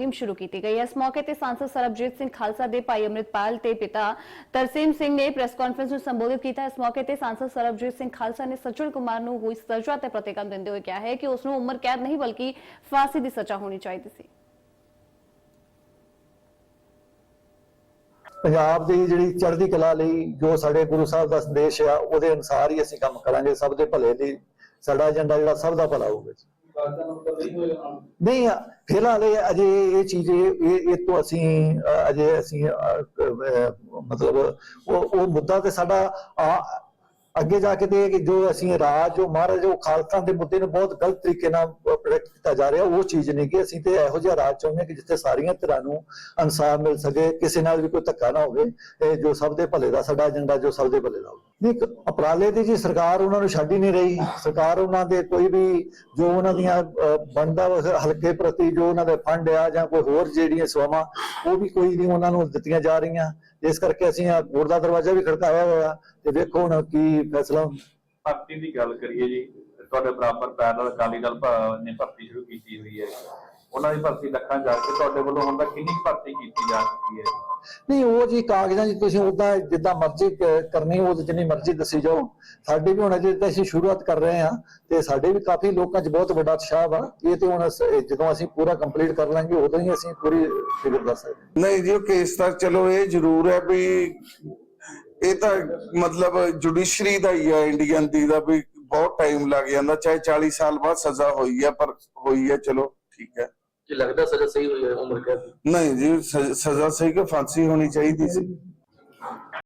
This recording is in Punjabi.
ਮੁਹਿੰਮ ਸ਼ੁਰੂ ਕੀਤੀ ਗਈ। ਹੈ ਇਸ ਮੌਕੇ ਤੇ ਸਾਂਸਦ ਸਰਬਜੀਤ ਸਿੰਘ ਖਾਲਸਾ ਦੇ ਭਾਈ ਅੰਮ੍ਰਿਤਪਾਲ ਤੇ ਪਿਤਾ ਤਰਸੀਮ ਸਿੰਘ ਨੇ ਪ੍ਰੈਸ ਕਾਨਫਰੰਸ ਨੂੰ ਸੰਬੋਧਿਤ ਕੀਤਾ। ਇਸ ਮੌਕੇ ਤੇ ਸਾਂਸਦ ਸਰਬਜੀਤ ਸਿੰਘ ਖਾਲਸਾ ਨੇ ਸੱਜਣ ਕੁਮਾਰ ਨੂੰ ਹੋਈ ਸਜ਼ਾ ਤੇ ਪ੍ਰਤੀਕਰਮ ਦਿੰਦੇ ਹੋਏ ਕਿਹਾ ਹੈ ਕਿ ਉਸ ਨੂੰ ਉਮਰ ਕੈਦ ਨਹੀਂ ਬਲਕਿ ਫਾਂਸੀ ਦੀ ਸਜ਼ਾ ਹੋਣੀ ਚਾਹੀਦੀ ਸੀ। ਪੰਜਾਬ ਦੀ ਜਿਹੜੀ ਚੜ੍ਹਦੀ ਕਲਾ ਲਈ ਜੋ ਸਾਡੇ ਗੁਰੂ ਸਾਹਿਬ ਦਾ ਸੰਦੇਸ਼ ਆ, ਉਹਦੇ ਅਨੁਸਾਰ ਹੀ ਅਸੀਂ ਕੰਮ ਕਰਾਂਗੇ। ਸਭ ਦੇ ਭਲੇ ਲਈ ਸਾਡਾ ਏਜੰਡਾ ਜਿਹੜਾ ਸਭ ਦਾ ਭਲਾ ਹੋਊਗਾ ਨਹੀਂ, ਫਿਲਹਾਲ ਇਹ ਅਜੇ ਇਹ ਚੀਜ਼, ਇਹ, ਇਹ- ਤੋਂ ਅਸੀਂ ਅਜੇ ਅਸੀਂ ਮਤਲਬ ਉਹ ਉਹ ਮੁੱਦਾ ਤੇ ਸਾਡਾ ਅੱਗੇ ਜਾ ਕੇ ਤੇ ਇਹ ਕਿ ਜੋ ਅਸੀਂ ਰਾਜ ਜੋ ਮਹਾਰਾਜ ਜੋ ਖਾਲਸਾ ਦੇ ਮੁੱਦੇ ਨੂੰ ਬਹੁਤ ਗਲਤ ਤਰੀਕੇ ਨਾਲ ਪ੍ਰੋਡਕਟ ਕੀਤਾ ਜਾ ਰਿਹਾ ਉਹ ਚੀਜ਼ ਨਹੀਂ ਕਿ ਅਸੀਂ ਤੇ ਇਹੋ ਜਿਹਾ ਰਾਜ ਚਾਹੁੰਦੇ ਹਾਂ ਕਿ ਜਿੱਥੇ ਸਾਰੀਆਂ ਧਿਰਾਂ ਨੂੰ ਇਨਸਾਫ ਮਿਲ ਸਕੇ ਕਿਸੇ ਨਾਲ ਵੀ ਕੋਈ ਧੱਕਾ ਨਾ ਹੋਵੇ ਇਹ ਜੋ ਸਭ ਦੇ ਭਲੇ ਦਾ ਸਾਡਾ ਏਜੰਡਾ ਜੋ ਸਭ ਦੇ ਭਲੇ ਦਾ ਹੋਵੇ। ਨਹੀਂ ਇੱਕ ਦੀ ਜੀ ਸਰਕਾਰ ਉਹਨਾਂ ਨੂੰ ਛੱਡ ਹੀ ਨਹੀਂ ਰਹੀ। ਸਰਕਾਰ ਉਹਨਾਂ ਦੇ ਕੋਈ ਵੀ ਜੋ ਉਹਨਾਂ ਦੀਆਂ ਅਹ, ਬਣਦਾ ਹਲਕੇ ਪ੍ਰਤੀ ਜੋ ਉਹਨਾਂ ਦੇ ਫੰਡ ਆ ਜਾਂ ਕੋਈ ਹੋਰ ਜਿਹੜੀਆਂ ਸੇਵਾਵਾਂ ਉਹ ਵੀ ਕੋਈ ਨਹੀਂ ਉਹਨਾਂ ਨੂੰ ਦਿੱਤੀਆਂ ਜਾ ਰਹੀਆਂ। ਇਸ ਕਰਕੇ ਅਸੀਂ ਆ ਕੋਰਟ ਦਾ ਦਰਵਾਜ਼ਾ ਵੀ ਖੜਕਾਇਆ ਹੋਇਆ ਤੇ ਵੇਖੋ ਹੁਣ ਕੀ ਫੈਸਲਾ ਭਰਤੀ ਦੀ ਗੱਲ ਕਰੀਏ ਜੀ, ਤੁਹਾਡੇ ਬਰਾਬਰ ਪੈਰਲ ਅਕਾਲੀ ਦਲ ਨੇ ਭਰਤੀ ਸ਼ੁਰੂ ਕੀਤੀ ਹੋਈ ਹੈ। ਉਹਨਾਂ ਦੀ ਭਰਤੀ ਲੱਖਾਂ ਜਾ ਕੇ ਤੁਹਾਡੇ ਵੱਲੋਂ ਹੁਣ ਤੱਕ ਕਿੰਨੀ ਭਰਤੀ ਕੀਤੀ ਜਾ ਚੁੱਕੀ ਹੈ? ਨਹੀਂ ਉਹ ਜੀ ਕਾਗਜ਼ਾਂ 'ਚ ਤੁਸੀਂ ਉਦਾਂ ਜਿੱਦਾਂ ਮਰਜ਼ੀ ਕਰਨੀ ਉਹ ਜਿੰਨੀ ਮਰਜ਼ੀ ਦੱਸੀ ਜਾਓ। ਸਾਡੇ ਵੀ ਹੁਣ ਅਜੇ ਤਾਂ ਅਸੀਂ ਸ਼ੁਰੂਆਤ ਕਰ ਰਹੇ ਹਾਂ ਤੇ ਸਾਡੇ ਵੀ ਕਾਫੀ ਲੋਕਾਂ 'ਚ ਬਹੁਤ ਵੱਡਾ ਉਤਸ਼ਾਹ ਵਾ। ਇਹ ਤੇ ਹੁਣ ਜਦੋਂ ਅਸੀਂ ਪੂਰਾ ਕੰਪਲੀਟ ਕਰ ਲਾਂਗੇ ਉਦੋਂ ਹੀ ਅਸੀਂ ਪੂਰੀ ਫਿਗਰ ਦੱਸ ਸਕਦੇ। ਨਹੀਂ ਜੀ ਉਹ ਕੇਸ ਤਾਂ ਚਲੋ ਇਹ ਜ਼ਰੂਰ ਹੈ ਵੀ ਇਹ ਤਾਂ ਮਤਲਬ ਜੁਡੀਸ਼ਰੀ ਦਾ ਹੀ ਹੈ ਇੰਡੀਅਨ ਦੀ ਦਾ ਵੀ ਬਹੁਤ ਟਾਈਮ ਲੱਗ ਜਾਂਦਾ। ਚਾਹੇ 40 ਸਾਲ ਬਾਅਦ ਸਜ਼ਾ ਹੋਈ ਹੈ ਪਰ ਹੋਈ ਹੈ ਚਲੋ ਠੀਕ ਹੈ। ਕਿ ਲੱਗਦਾ ਸਜ਼ਾ ਸਹੀ ਹੋਈ ਹੈ ਉਮਰ ਕੈਦ ਦੀ? ਨਹੀਂ ਜੀ ਸ- ਸਜ਼ਾ ਸਹੀ ਕਿ ਫਾਂਸੀ ਹੋਣੀ ਚਾਹੀਦੀ ਸੀ?